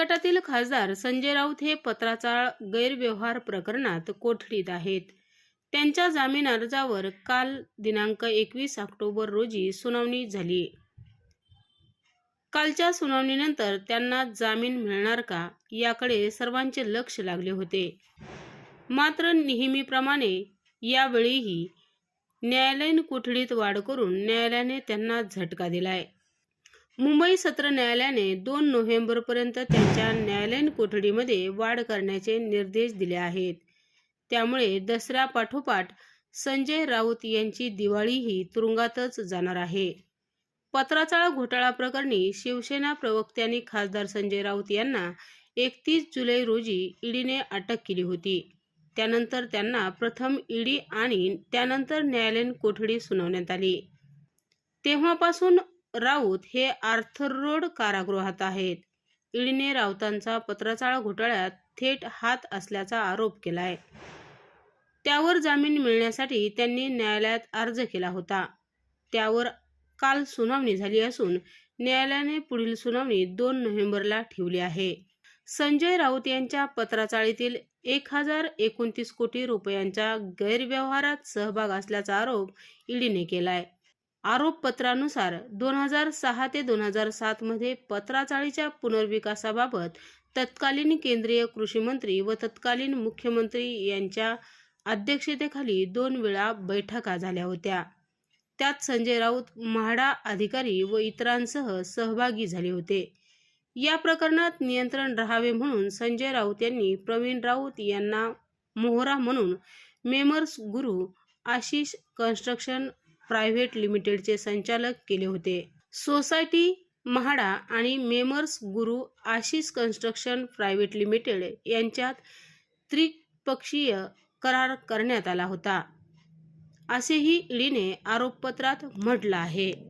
गटातील खासदार संजय राऊत हे पत्राचाळ गैरव्यवहार प्रकरणात कोठडीत आहेत. त्यांच्या जामीन अर्जावर काल दिनांक एकवीस ऑक्टोबर रोजी सुनावणी झाली. कालच्या सुनावणीनंतर त्यांना जामीन मिळणार का याकडे सर्वांचे लक्ष लागले होते. मात्र नेहमीप्रमाणे यावेळीही न्यायालयीन कोठडीत वाढ करून न्यायालयाने त्यांना झटका दिलाय. मुंबई सत्र न्यायालयाने दोन नोव्हेंबरपर्यंत त्यांच्या न्यायालयीन कोठडीमध्ये वाढ करण्याचे निर्देश दिले आहेत. त्यामुळे दसऱ्यापाठोपाठ संजय राऊत यांची दिवाळीही तुरुंगातच जाणार आहे. पत्राचाळ घोटाळा प्रकरणी शिवसेना प्रवक्त्यांनी खासदार संजय राऊत यांना एकतीस जुलै रोजी ईडीने अटक केली होती. त्यानंतर त्यांना प्रथम ईडी आणि त्यानंतर न्यायालयीन कोठडी सुनावण्यात आली. तेव्हापासून राऊत हे आर्थर रोड कारागृहात आहेत. ईडीने राऊतांचा पत्राचाळ घोटाळ्यात थेट हात असल्याचा आरोप केलाय. त्यावर जामीन मिळण्यासाठी त्यांनी न्यायालयात अर्ज केला होता. त्यावर काल सुनावणी झाली असून न्यायालयाने पुढील सुनावणी दोन नोव्हेंबरला ठेवली आहे. संजय राऊत यांच्या पत्राचाळीतील एक हजार एकोणतीस कोटी रुपयांच्या गैरव्यवहारात सहभाग असल्याचा आरोप ईडीने केलाय. आरोपपत्रानुसार दोन हजार सहा ते दोन हजार सातमध्ये पत्राचाळीच्या पुनर्विकासाबाबत तत्कालीन केंद्रीय कृषी मंत्री व तत्कालीन मुख्यमंत्री यांच्या अध्यक्षतेखाली दोन वेळा बैठका झाल्या होत्या. त्यात संजय राऊत म्हाडा अधिकारी व इतरांसह सहभागी झाले होते. या प्रकरणात नियंत्रण राहावे म्हणून संजय राऊत यांनी प्रवीण राऊत यांना मोहरा म्हणून मेमर्स गुरु आशिष कन्स्ट्रक्शन प्रायव्हेट लिमिटेडचे संचालक केले होते. सोसायटी म्हाडा आणि मेमर्स गुरु आशिष कन्स्ट्रक्शन प्रायव्हेट लिमिटेड यांच्यात त्रिपक्षीय करार करण्यात आला होता. असेही ईडीने आरोपपत्रात म्हटलं आहे.